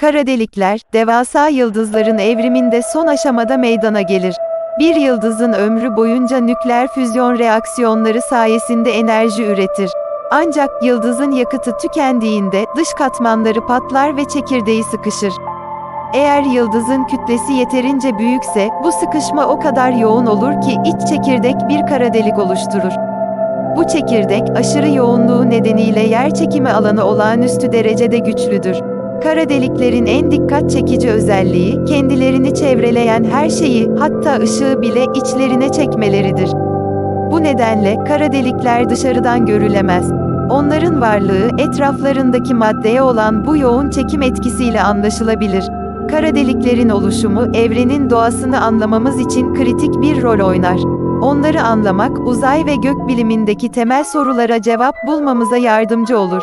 Kara delikler, devasa yıldızların evriminde son aşamada meydana gelir. Bir yıldızın ömrü boyunca nükleer füzyon reaksiyonları sayesinde enerji üretir. Ancak yıldızın yakıtı tükendiğinde dış katmanları patlar ve çekirdeği sıkışır. Eğer yıldızın kütlesi yeterince büyükse, bu sıkışma o kadar yoğun olur ki iç çekirdek bir kara delik oluşturur. Bu çekirdek, aşırı yoğunluğu nedeniyle yer çekimi alanı olağanüstü derecede güçlüdür. Kara deliklerin en dikkat çekici özelliği, kendilerini çevreleyen her şeyi, hatta ışığı bile içlerine çekmeleridir. Bu nedenle kara delikler dışarıdan görülemez. Onların varlığı etraflarındaki maddeye olan bu yoğun çekim etkisiyle anlaşılabilir. Kara deliklerin oluşumu evrenin doğasını anlamamız için kritik bir rol oynar. Onları anlamak uzay ve gök bilimindeki temel sorulara cevap bulmamıza yardımcı olur.